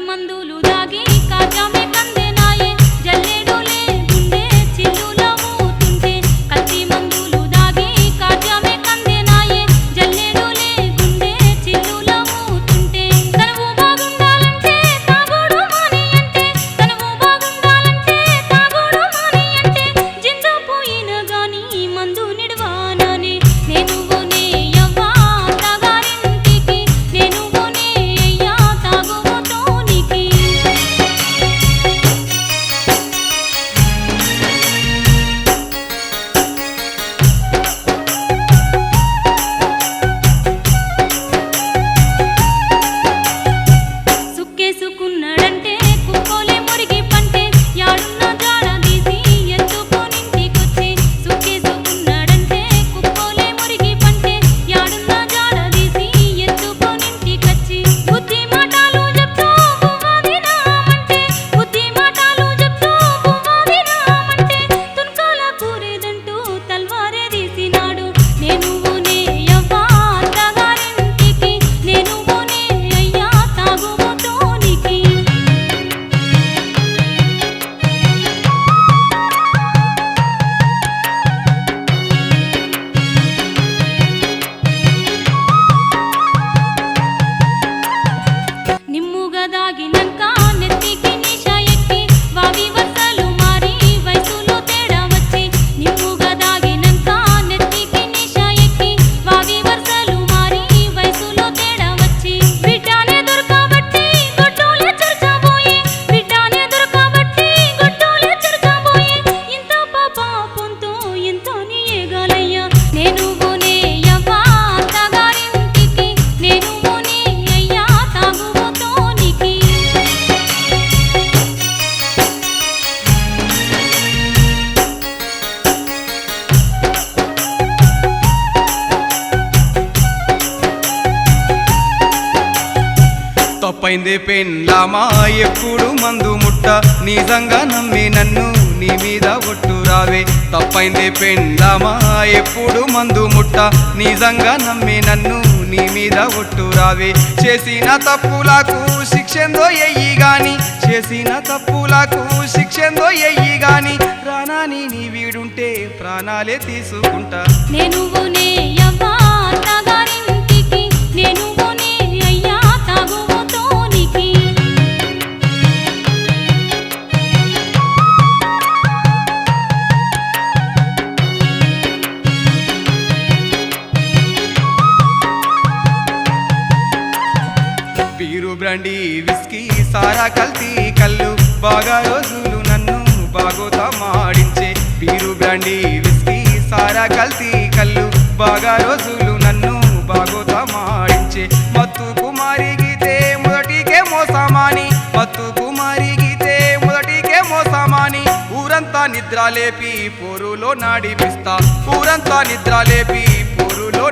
మందులు దాగి కాజమే ಹೊಸದಾಗಿ తప్పైంది పెండ్లామా? ఎప్పుడు మందు ముట్ట? నిజంగా నమ్మి నన్ను నీ మీద ఒట్టు రావే. తప్పైంది పెండ్లామా? ఎప్పుడు మందు ముట్ట? నిజంగా నమ్మి నన్ను నీ మీద ఒట్టు రావే. చేసిన తప్పులకు శిక్షందో ఎయ్యి గాని చేసిన తప్పులకు శిక్షందో ఎయ్యి గాని ప్రాణాన్ని నీ వీడుంటే ప్రాణాలే తీసుకుంటా. నేను బ్రాండీ విస్కీ సారా కల్తీ కళ్ళు బాగా రోజులు నన్ను బాగోతా మాడించే బీరు బ్రాండీ విస్కీ సారా కల్తీ కళ్ళు బాగా రోజులు నన్ను బాగోతా మాడించే మత్తు కుమారి గీతే మొదటికే మోసమాని. మత్తు కుమారి గీతే మొదటికే మోసమాని. ఊరంతా నిద్ర లేపి పోరులో నాడిపిస్తా. ఊరంతా నిద్ర లేపి పోరులో